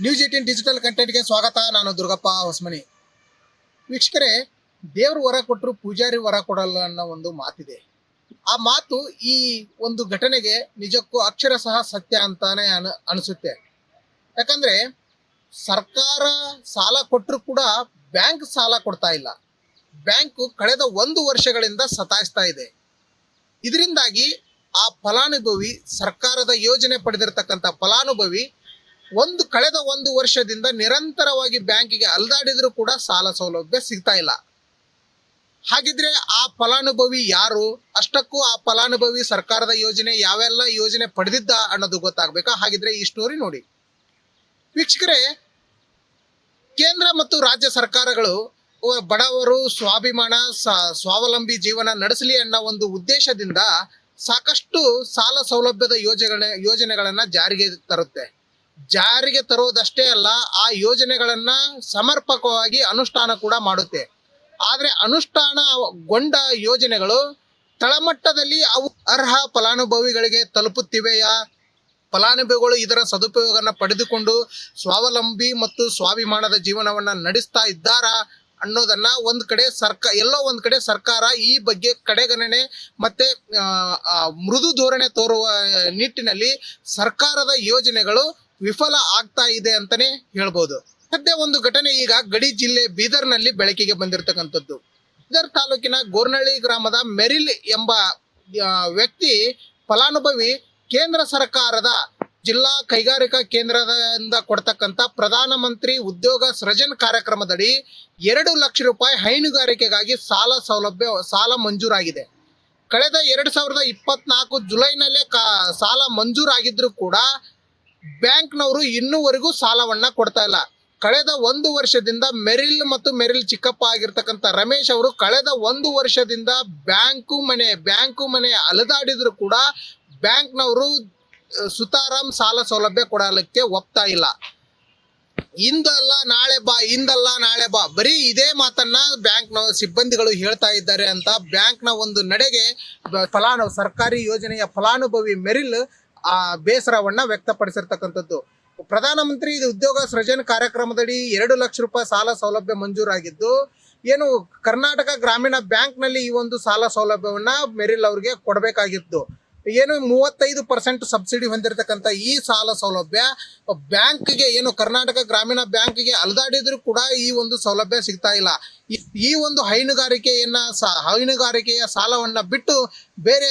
News eighteen digital ಕಂಟೆಂಟ್ಗೆ ಸ್ವಾಗತ, ನಾನು ದುರ್ಗಪ್ಪ ಹೊಸಮನಿ. ವೀಕ್ಷಕರೇ, ದೇವರು ವರ ಕೊಟ್ಟರು ಪೂಜಾರಿ ವರ ಕೊಡಲ್ಲ ಅನ್ನೋ ಒಂದು ಮಾತಿದೆ. ಆ ಮಾತು ಈ ಒಂದು ಘಟನೆಗೆ ನಿಜಕ್ಕೂ ಅಕ್ಷರ ಸಹ ಸತ್ಯ ಅಂತಾನೆ ಅನ, ಅನಿಸುತ್ತೆ. ಯಾಕಂದ್ರೆ, ಸರ್ಕಾರ ಸಾಲ ಕೊಟ್ಟರು ಕೂಡ ಬ್ಯಾಂಕ್ ಸಾಲ ಕೊಡ್ತಾ ಇಲ್ಲ. ಬ್ಯಾಂಕು ಕಳೆದ ಒಂದು ವರ್ಷಗಳಿಂದ ಸತಾಯಿಸ್ತಾ ಇದೆ. ಇದರಿಂದಾಗಿ ಆ ಫಲಾನುಭವಿ, ಸರ್ಕಾರದ ಯೋಜನೆ ಪಡೆದಿರತಕ್ಕಂಥ ಫಲಾನುಭವಿ ಒಂದು ಕಳೆದ ಒಂದು ವರ್ಷದಿಂದ ನಿರಂತರವಾಗಿ ಬ್ಯಾಂಕಿಗೆ ಅಲ್ದಾಡಿದ್ರು ಕೂಡ ಸಾಲ ಸೌಲಭ್ಯ ಸಿಗ್ತಾ ಇಲ್ಲ. ಹಾಗಿದ್ರೆ ಆ ಫಲಾನುಭವಿ ಯಾರು? ಅಷ್ಟಕ್ಕೂ ಆ ಫಲಾನುಭವಿ ಸರ್ಕಾರದ ಯೋಜನೆ, ಯಾವೆಲ್ಲ ಯೋಜನೆ ಪಡೆದಿದ್ದ ಅನ್ನೋದು ಗೊತ್ತಾಗಬೇಕಾ? ಹಾಗಿದ್ರೆ ಈ ಸ್ಟೋರಿ ನೋಡಿ. ವೀಕ್ಷಕರೇ, ಕೇಂದ್ರ ಮತ್ತು ರಾಜ್ಯ ಸರ್ಕಾರಗಳು ಬಡವರು ಸ್ವಾಭಿಮಾನ ಸ್ವಾವಲಂಬಿ ಜೀವನ ನಡೆಸಲಿ ಅನ್ನೋ ಒಂದು ಉದ್ದೇಶದಿಂದ ಸಾಕಷ್ಟು ಸಾಲ ಸೌಲಭ್ಯದ ಯೋಜನೆ, ಯೋಜನೆಗಳನ್ನು ಜಾರಿಗೆ ತರುತ್ತೆ. ಜಾರಿಗೆ ತರುವುದಷ್ಟೇ ಅಲ್ಲ, ಆ ಯೋಜನೆಗಳನ್ನ ಸಮರ್ಪಕವಾಗಿ ಅನುಷ್ಠಾನ ಕೂಡ ಮಾಡುತ್ತೆ. ಆದರೆ ಅನುಷ್ಠಾನಗೊಂಡ ಯೋಜನೆಗಳು ತಳಮಟ್ಟದಲ್ಲಿ ಅವು ಅರ್ಹ ಫಲಾನುಭವಿಗಳಿಗೆ ತಲುಪುತ್ತಿವೆಯಾ? ಫಲಾನುಭವಿಗಳು ಇದರ ಸದುಪಯೋಗವನ್ನು ಪಡೆದುಕೊಂಡು ಸ್ವಾವಲಂಬಿ ಮತ್ತು ಸ್ವಾಭಿಮಾನದ ಜೀವನವನ್ನು ನಡೆಸ್ತಾ ಇದ್ದಾರಾ ಅನ್ನೋದನ್ನ ಒಂದು ಕಡೆ ಸರ್ಕ, ಎಲ್ಲೋ ಒಂದು ಕಡೆ ಸರ್ಕಾರ ಈ ಬಗ್ಗೆ ಕಡೆಗಣನೆ ಮತ್ತೆ ಮೃದು ಧೋರಣೆ ತೋರುವ ನಿಟ್ಟಿನಲ್ಲಿ ಸರ್ಕಾರದ ಯೋಜನೆಗಳು ವಿಫಲ ಆಗ್ತಾ ಇದೆ ಅಂತಾನೆ ಹೇಳ್ಬೋದು. ಸದ್ಯ ಒಂದು ಘಟನೆ ಈಗ ಗಡಿ ಜಿಲ್ಲೆ ಬೀದರ್ನಲ್ಲಿ ಬೆಳಕಿಗೆ ಬಂದಿರತಕ್ಕಂಥದ್ದು. ಬೀದರ್ ತಾಲೂಕಿನ ಗೋರ್ನಳ್ಳಿ ಗ್ರಾಮದ ಮೆರಿಲ್ ಎಂಬ ವ್ಯಕ್ತಿ ಫಲಾನುಭವಿ ಕೇಂದ್ರ ಸರ್ಕಾರದ ಜಿಲ್ಲಾ ಕೈಗಾರಿಕಾ ಕೇಂದ್ರದಿಂದ ಕೊಡ್ತಕ್ಕಂಥ ಪ್ರಧಾನಮಂತ್ರಿ ಉದ್ಯೋಗ ಸೃಜನ್ ಕಾರ್ಯಕ್ರಮದಡಿ ಎರಡು ಲಕ್ಷ ರೂಪಾಯಿ ಹೈನುಗಾರಿಕೆಗಾಗಿ ಸಾಲ ಸೌಲಭ್ಯ, ಸಾಲ ಮಂಜೂರಾಗಿದೆ. ಕಳೆದ ಎರಡು ಸಾವಿರದ ಇಪ್ಪತ್ನಾಲ್ಕು ಜುಲೈನಲ್ಲೇ ಕಾ, ಸಾಲ ಮಂಜೂರಾಗಿದ್ದರೂ ಕೂಡ ಬ್ಯಾಂಕ್ನವರು ಇನ್ನೂವರೆಗೂ ಸಾಲವನ್ನ ಕೊಡ್ತಾ ಇಲ್ಲ. ಕಳೆದ ಒಂದು ವರ್ಷದಿಂದ ಮೆರಿಲ್ ಮತ್ತು ಮೆರಿಲ್ ಚಿಕ್ಕಪ್ಪ ಆಗಿರ್ತಕ್ಕಂಥ ರಮೇಶ್ ಅವರು ಕಳೆದ ಒಂದು ವರ್ಷದಿಂದ ಬ್ಯಾಂಕು ಮನೆ ಬ್ಯಾಂಕು ಮನೆ ಅಲೆದಾಡಿದ್ರು ಕೂಡ ಬ್ಯಾಂಕ್ನವರು ಸುತಾರಾಮ್ ಸಾಲ ಸೌಲಭ್ಯ ಕೊಡಲಿಕ್ಕೆ ಒಪ್ತಾ ಇಲ್ಲ. ಇಂದಲ್ಲ ನಾಳೆ ಬಾ, ಇಂದಲ್ಲ ನಾಳೆ ಬಾ. ಬರೀ ಇದೇ ಮಾತನ್ನ ಬ್ಯಾಂಕ್ನ ಸಿಬ್ಬಂದಿಗಳು ಹೇಳ್ತಾ ಇದ್ದಾರೆ ಅಂತ ಬ್ಯಾಂಕ್ನ ಒಂದು ನಡೆಗೆ ಫಲಾನು ಸರ್ಕಾರಿ ಯೋಜನೆಯ ಫಲಾನುಭವಿ ಮೆರಿಲ್ ಆ ಬೇಸರವನ್ನ ವ್ಯಕ್ತಪಡಿಸಿರ್ತಕ್ಕಂಥದ್ದು. ಪ್ರಧಾನಮಂತ್ರಿ ಉದ್ಯೋಗ ಸೃಜನ್ ಕಾರ್ಯಕ್ರಮದಡಿ ಎರಡು ಲಕ್ಷ ರೂಪಾಯಿ ಸಾಲ ಸೌಲಭ್ಯ ಮಂಜೂರಾಗಿದ್ದು, ಏನು ಕರ್ನಾಟಕ ಗ್ರಾಮೀಣ ಬ್ಯಾಂಕ್ನಲ್ಲಿ ಈ ಒಂದು ಸಾಲ ಸೌಲಭ್ಯವನ್ನ ಮೆರಿಲ್ ಅವರಿಗೆ ಕೊಡಬೇಕಾಗಿತ್ತು. ಏನು ಮೂವತ್ತೈದು ಪರ್ಸೆಂಟ್ ಸಬ್ಸಿಡಿ ಹೊಂದಿರತಕ್ಕಂಥ ಈ ಸಾಲ ಸೌಲಭ್ಯ, ಬ್ಯಾಂಕ್ಗೆ ಏನು ಕರ್ನಾಟಕ ಗ್ರಾಮೀಣ ಬ್ಯಾಂಕ್ಗೆ ಅಲ್ದಾಡಿದ್ರು ಕೂಡ ಈ ಒಂದು ಸೌಲಭ್ಯ ಸಿಗ್ತಾ ಇಲ್ಲ. ಈ- ಒಂದು ಹೈನುಗಾರಿಕೆಯನ್ನ ಹೈನುಗಾರಿಕೆಯ ಸಾಲವನ್ನ ಬಿಟ್ಟು ಬೇರೆ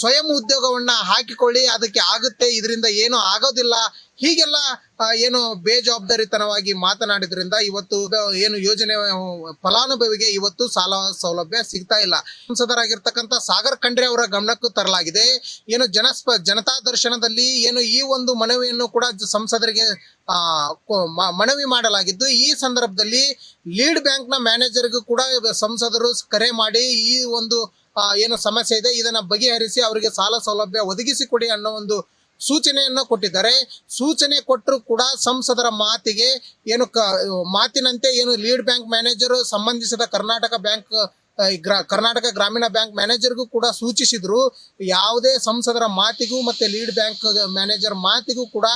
ಸ್ವಯಂ ಉದ್ಯೋಗವನ್ನ ಹಾಕಿಕೊಳ್ಳಿ, ಅದಕ್ಕೆ ಆಗುತ್ತೆ, ಇದರಿಂದ ಏನು ಆಗೋದಿಲ್ಲ. ಹೀಗೆಲ್ಲ ಏನು ಬೇಜವಾಬ್ದಾರಿತನವಾಗಿ ಮಾತನಾಡಿದ್ರಿಂದ ಇವತ್ತು ಏನು ಯೋಜನೆ ಫಲಾನುಭವಿಗೆ ಇವತ್ತು ಸಾಲ ಸೌಲಭ್ಯ ಸಿಗ್ತಾ ಇಲ್ಲ. ಸಂಸದರಾಗಿರ್ತಕ್ಕಂಥ ಸಾಗರ್ ಖಂಡ್ರೆ ಅವರ ಗಮನಕ್ಕೂ ತರಲಾಗಿದೆ. ಏನು ಜನಸ್ಪ, ಜನತಾ ದರ್ಶನದಲ್ಲಿ ಏನು ಈ ಒಂದು ಮನವಿಯನ್ನು ಕೂಡ ಸಂಸದರಿಗೆ ಮನವಿ ಮಾಡಲಾಗಿದ್ದು, ಈ ಸಂದರ್ಭದಲ್ಲಿ ಲೀಡ್ ಬ್ಯಾಂಕ್ನ ಮ್ಯಾನೇಜರ್ಗೂ ಕೂಡ ಸಂಸದರು ಕರೆ ಮಾಡಿ ಈ ಒಂದು ಏನು ಸಮಸ್ಯೆ ಇದೆ, ಇದನ್ನ ಬಗೆಹರಿಸಿ ಅವರಿಗೆ ಸಾಲ ಸೌಲಭ್ಯ ಒದಗಿಸಿಕೊಡಿ ಅನ್ನೋ ಒಂದು ಸೂಚನೆಯನ್ನು ಕೊಟ್ಟಿದ್ದಾರೆ. ಸೂಚನೆ ಕೊಟ್ಟರು ಕೂಡ ಸಂಸದರ ಮಾತಿಗೆ ಏನು ಕ, ಮಾತಿನಂತೆ ಏನು ಲೀಡ್ ಬ್ಯಾಂಕ್ ಮ್ಯಾನೇಜರ್ ಸಂಬಂಧಿಸಿದ ಕರ್ನಾಟಕ ಬ್ಯಾಂಕ್ ಕರ್ನಾಟಕ ಗ್ರಾಮೀಣ ಬ್ಯಾಂಕ್ ಮ್ಯಾನೇಜರ್ಗೂ ಕೂಡ ಸೂಚಿಸಿದ್ರು, ಯಾವುದೇ ಸಂಸದರ ಮಾತಿಗೂ ಮತ್ತೆ ಲೀಡ್ ಬ್ಯಾಂಕ್ ಮ್ಯಾನೇಜರ್ ಮಾತಿಗೂ ಕೂಡ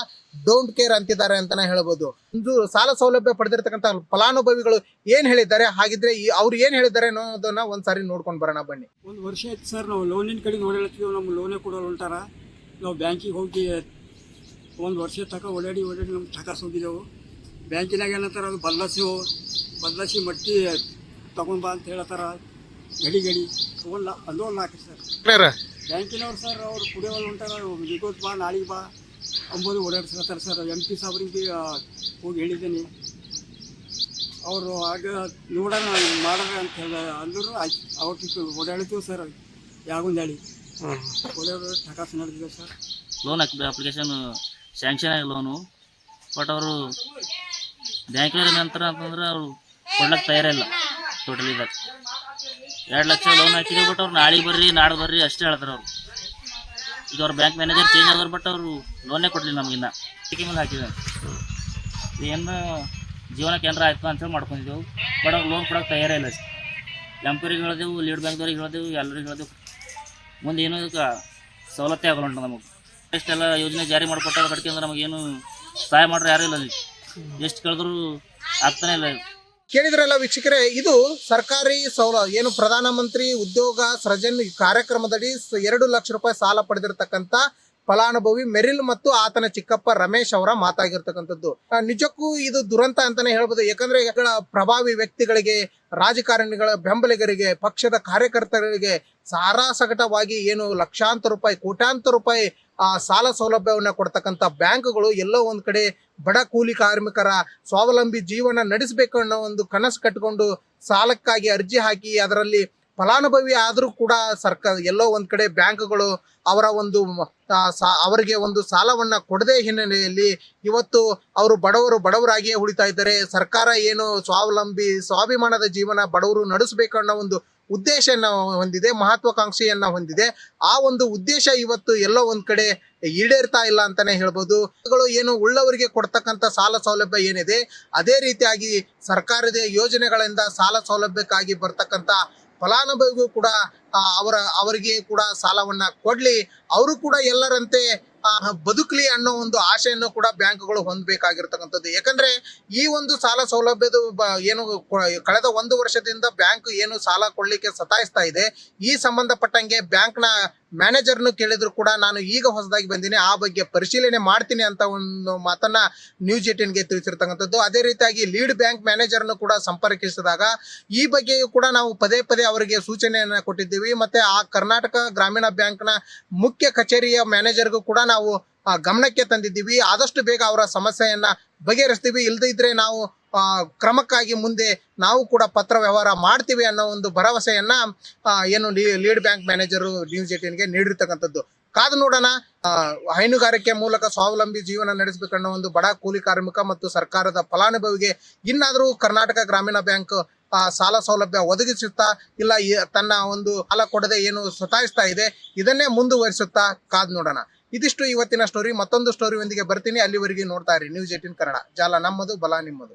ಡೋಂಟ್ ಕೇರ್ ಅಂತಿದ್ದಾರೆ ಅಂತಾನೆ ಹೇಳ್ಬೋದು. ಒಂದು ಸಾಲ ಸೌಲಭ್ಯ ಪಡೆದಿರ್ತಕ್ಕಂಥ ಫಲಾನುಭವಿಗಳು ಏನ್ ಹೇಳಿದ್ದಾರೆ, ಹಾಗಿದ್ರೆ ಅವ್ರು ಏನ್ ಹೇಳಿದ್ದಾರೆ ಅನ್ನೋದನ್ನ ಒಂದ್ಸಾರಿ ನೋಡ್ಕೊಂಡು ಬರೋಣ ಬನ್ನಿ. ಒಂದು ವರ್ಷ ಆಯ್ತು ಸರ್, ನಾವು ಲೋನಿನ ಕಡೆ ನೋಡಿರ್ತೀವಿ ನಮ್ಗೆ ಲೋನೇ ಕೊಡೋರು ಹೊಂಟಾರ ನಾವು ಬ್ಯಾಂಕಿಗೆ ಹೋಗಿ ಒಂದು ವರ್ಷ ತಕ ಓಡಾಡಿ ಓಡಾಡಿ ನಮ್ಗೆ ಟಕಾಸ್ ಹೋಗಿದ್ದೆವು ಬ್ಯಾಂಕಿನಾಗ ಏನಂತಾರೆ ಅದು ಬದಲಾಸಿ ಬದಲಾಸಿ ಮಟ್ಟಿ ತಗೊಂಡ್ ಬಾ ಅಂತ ಹೇಳತ್ತಾರ. ಗಡಿ ಗಡಿ. ತೊಗೊಂಡ ಒಂದು ಹಾಕಿ ಸರ್. ಬ್ಯಾಂಕಿನವ್ರು ಸರ್ ಅವ್ರು ಕುಡಿಯೋಲ್ಲ ಹೊಂಟಾರ. ಇವತ್ತು ಬಾ ನಾಳೆಗೆ ಬಾ. ಅಂಬೋದು ಓಡಾಡ್ಸ್ಕೊತಾರೆ ಸರ್. ಎಂ ಪಿ ಸಾಬ್ರಿಗೆ ಹೋಗಿ ಹೇಳಿದ್ದೀನಿ. ಅವರು ಆಗ ನೋಡೋಣ ಮಾಡೋಣ ಅಂತ ಹೇಳ ಅಂದರು ಆಯ್ತು. ಅವತ್ತು ಓಡಾಡ್ತೀವಿ ಸರ್. ಯಾಗೊಂದು ಹೇಳಿ ಓಡಾಡೋ ಟಕಾಸ್ ನಡೆದಿದೆ ಸರ್. ಲೋನ್ ಅಪ್ಲಿಕೇಶನ್ ಸ್ಯಾಂಕ್ಷನ್ ಆಗಿ ಲೋನು. ಬಟ್ ಅವರು ಬ್ಯಾಂಕಿನ ನಂತರ ಅಂತಂದ್ರೆ ಅವರು ಕೊಡ್ಲಕ್ಕೆ ತಯಾರಿಲ್ಲ. ಟೋಟಲ್ ಇದಾಗ ಎರಡು ಲಕ್ಷ ಲೋನ್ ಹಾಕಿದ್ವಿ ಬಟ್ ಅವ್ರು ನಾಳೆ ಬರ್ರಿ ನಾಳೆ ಬರ್ರಿ ಅಷ್ಟೇ ಹೇಳ್ತಾರೆ ಅವರು. ಈಗ ಅವ್ರ ಬ್ಯಾಂಕ್ ಮ್ಯಾನೇಜರ್ ಚೇಂಜ್ ಆದ್ರು ಬಟ್ ಅವರು ಲೋನೇ ಕೊಡಲಿಲ್ಲ ನಮಗಿನ್ನ ಮೇಲೆ ಹಾಕಿದ್ದಾರೆ ಏನು ಜೀವನಕ್ಕೆ ಏನಾರ ಆಯ್ತು ಅಂತೇಳಿ ಮಾಡ್ಕೊಂಡಿದ್ದೆವು ಬಟ್ ಅವ್ರು ಲೋನ್ ಕೊಡೋಕೆ ತಯಾರೇ ಇಲ್ಲ ಎಂಪರಿಗೆ ಹೇಳಿದೆವು ಲೀಡ್ ಬ್ಯಾಂಕ್ದವ್ರಿಗೆ ಹೇಳಿದೆವು, ಎಲ್ಲರಿಗೆ ಹೇಳಿದೆವು. ಮುಂದೆ ಏನೋ ಇದಕ್ಕೆ ಸವಲತ್ತೇ ಆಗೋಲ್ಲ ನಮಗೆ. ಎಷ್ಟೆಲ್ಲ ಯೋಜನೆ ಜಾರಿ ಮಾಡಿಕೊಟ್ಟಾರ ಕಟ್ಕೆ ಅಂದ್ರೆ ನಮಗೇನು ಸಹಾಯ ಮಾಡ್ರೆ ಯಾರೂ ಇಲ್ಲ ಎಷ್ಟು ಕೇಳಿದ್ರು ಆಗ್ತಾನೆ ಇಲ್ಲ. ಕೇಳಿದ್ರಲ್ಲ ವೀಕ್ಷಕರೇ, ಇದು ಸರ್ಕಾರಿ ಸೌಲ, ಏನು ಪ್ರಧಾನಮಂತ್ರಿ ಉದ್ಯೋಗ ಸೃಜನ್ ಕಾರ್ಯಕ್ರಮದಡಿ ಎರಡು ಲಕ್ಷ ರೂಪಾಯಿ ಸಾಲ ಪಡೆದಿರತಕ್ಕಂತ ಫಲಾನುಭವಿ ಮೆರಿಲ್ ಮತ್ತು ಆತನ ಚಿಕ್ಕಪ್ಪ ರಮೇಶ್ ಅವರ ಮಾತಾಗಿರ್ತಕ್ಕಂಥದ್ದು. ನಿಜಕ್ಕೂ ಇದು ದುರಂತ ಅಂತಾನೆ ಹೇಳ್ಬೋದು. ಯಾಕಂದ್ರೆ ಪ್ರಭಾವಿ ವ್ಯಕ್ತಿಗಳಿಗೆ, ರಾಜಕಾರಣಿಗಳ ಬೆಂಬಲಿಗರಿಗೆ, ಪಕ್ಷದ ಕಾರ್ಯಕರ್ತರಿಗೆ ಸಾರಾಸಗಟವಾಗಿ ಏನು ಲಕ್ಷಾಂತರ ರೂಪಾಯಿ, ಕೋಟ್ಯಾಂತರ ರೂಪಾಯಿ, ಆ, ಸಾಲ ಸೌಲಭ್ಯವನ್ನ ಕೊಡ್ತಕ್ಕಂಥ ಬ್ಯಾಂಕ್ಗಳು ಎಲ್ಲೋ ಒಂದು ಕಡೆ ಬಡ ಕೂಲಿ ಕಾರ್ಮಿಕರ ಸ್ವಾವಲಂಬಿ ಜೀವನ ನಡೆಸಬೇಕು ಅನ್ನೋ ಒಂದು ಕನಸು ಕಟ್ಕೊಂಡು ಸಾಲಕ್ಕಾಗಿ ಅರ್ಜಿ ಹಾಕಿ ಅದರಲ್ಲಿ ಫಲಾನುಭವಿ ಆದರೂ ಕೂಡ ಸರ್ಕಾರ ಎಲ್ಲೋ ಒಂದು ಕಡೆ ಬ್ಯಾಂಕ್ಗಳು ಅವರ ಒಂದು ಅವರಿಗೆ ಒಂದು ಸಾಲವನ್ನು ಕೊಡದೇ ಹಿನ್ನೆಲೆಯಲ್ಲಿ ಇವತ್ತು ಅವರು ಬಡವರು ಬಡವರಾಗಿಯೇ ಉಳಿತಾ ಇದ್ದಾರೆ. ಸರ್ಕಾರ ಏನು ಸ್ವಾವಲಂಬಿ, ಸ್ವಾಭಿಮಾನದ ಜೀವನ ಬಡವರು ನಡೆಸಬೇಕು ಅನ್ನೋ ಒಂದು ಉದ್ದೇಶವನ್ನು ಹೊಂದಿದೆ, ಮಹತ್ವಾಕಾಂಕ್ಷೆಯನ್ನು ಹೊಂದಿದೆ. ಆ ಒಂದು ಉದ್ದೇಶ ಇವತ್ತು ಎಲ್ಲೋ ಒಂದು ಕಡೆ ಈಡೇರ್ತಾ ಇಲ್ಲ ಅಂತಾನೆ ಹೇಳ್ಬೋದು. ಏನು ಉಳ್ಳವರಿಗೆ ಕೊಡ್ತಕ್ಕಂಥ ಸಾಲ ಸೌಲಭ್ಯ ಏನಿದೆ, ಅದೇ ರೀತಿಯಾಗಿ ಸರ್ಕಾರದ ಯೋಜನೆಗಳಿಂದ ಸಾಲ ಸೌಲಭ್ಯಕ್ಕಾಗಿ ಬರ್ತಕ್ಕಂಥ ಫಲಾನುಭವಿಗೂ ಕೂಡ ಅವರ ಅವರಿಗೆ ಕೂಡ ಸಾಲವನ್ನ ಕೊಡ್ಲಿ. ಅವರು ಕೂಡ ಎಲ್ಲರಂತೆ ಬದುಕಲಿ ಅನ್ನೋ ಒಂದು ಆಶೆಯನ್ನು ಕೂಡ ಬ್ಯಾಂಕ್ಗಳು ಹೊಂದಬೇಕಾಗಿರ್ತಕ್ಕಂಥದ್ದು. ಯಾಕಂದ್ರೆ ಈ ಒಂದು ಸಾಲ ಸೌಲಭ್ಯದ ಏನು ಕಳೆದ ಒಂದು ವರ್ಷದಿಂದ ಬ್ಯಾಂಕ್ ಏನು ಸಾಲ ಕೊಡ್ಲಿಕ್ಕೆ ಸತಾಯಿಸ್ತಾ ಇದೆ. ಈ ಸಂಬಂಧಪಟ್ಟಂಗೆ ಬ್ಯಾಂಕ್ನ ಮ್ಯಾನೇಜರ್ನು ಕೇಳಿದ್ರು ಕೂಡ ನಾನು ಈಗ ಹೊಸದಾಗಿ ಬಂದಿನಿ, ಆ ಬಗ್ಗೆ ಪರಿಶೀಲನೆ ಮಾಡ್ತೀನಿ ಅಂತ ಒಂದು ಮಾತನ್ನ ನ್ಯೂಸ್ ಏಟಿನ್ಗೆ ತಿಳಿಸಿರ್ತಕ್ಕಂಥದ್ದು. ಅದೇ ರೀತಿಯಾಗಿ ಲೀಡ್ ಬ್ಯಾಂಕ್ ಮ್ಯಾನೇಜರ್ನು ಕೂಡ ಸಂಪರ್ಕಿಸಿದಾಗ ಈ ಬಗ್ಗೆಯೂ ಕೂಡ ನಾವು ಪದೇ ಪದೇ ಅವರಿಗೆ ಸೂಚನೆಯನ್ನ ಕೊಟ್ಟಿದ್ದೀವಿ. ಮತ್ತೆ ಆ ಕರ್ನಾಟಕ ಗ್ರಾಮೀಣ ಬ್ಯಾಂಕ್ನ ಮುಖ್ಯ ಕಚೇರಿಯ ಮ್ಯಾನೇಜರ್ಗೂ ಕೂಡ ನಾವು ಆ, ಗಮನಕ್ಕೆ ತಂದಿದ್ದೀವಿ. ಆದಷ್ಟು ಬೇಗ ಅವರ ಸಮಸ್ಯೆಯನ್ನ ಬಗೆಹರಿಸ್ತೀವಿ. ಇಲ್ಲದೇ ಇದ್ರೆ ನಾವು ಕ್ರಮಕ್ಕಾಗಿ ಮುಂದೆ ನಾವು ಕೂಡ ಪತ್ರ ವ್ಯವಹಾರ ಮಾಡ್ತೀವಿ ಅನ್ನೋ ಒಂದು ಭರವಸೆಯನ್ನ ಏನು ಲೀಡ್ ಬ್ಯಾಂಕ್ ಮ್ಯಾನೇಜರು ನ್ಯೂಸ್ ಜೆಟಿನ್ಗೆ ನೀಡಿರ್ತಕ್ಕಂಥದ್ದು. ಕಾದು ನೋಡೋಣ ಹೈನುಗಾರಿಕೆ ಮೂಲಕ ಸ್ವಾವಲಂಬಿ ಜೀವನ ನಡೆಸಬೇಕನ್ನೋ ಒಂದು ಬಡ ಕೂಲಿ ಕಾರ್ಮಿಕ ಮತ್ತು ಸರ್ಕಾರದ ಫಲಾನುಭವಿಗೆ ಇನ್ನಾದರೂ ಕರ್ನಾಟಕ ಗ್ರಾಮೀಣ ಬ್ಯಾಂಕ್ ಸಾಲ ಸೌಲಭ್ಯ ಒದಗಿಸುತ್ತಾ ಇಲ್ಲ ತನ್ನ ಒಂದು ಸಾಲ ಕೊಡದೆ ಏನು ಸತಾಯಿಸ್ತಾ ಇದೆ ಇದನ್ನೇ ಮುಂದುವರಿಸುತ್ತಾ ಕಾದು ನೋಡೋಣ. ಇದಿಷ್ಟು ಇವತ್ತಿನ ಸ್ಟೋರಿ ಮತ್ತೊಂದು ಸ್ಟೋರಿಯೊಂದಿಗೆ ಬರ್ತೀನಿ. ಅಲ್ಲಿವರೆಗೆ ನೋಡ್ತಾ ಇರಿ. News eighteen Kannada. ಜಾಲ ನಮ್ಮದು, ಬಲ ನಿಮ್ಮದು.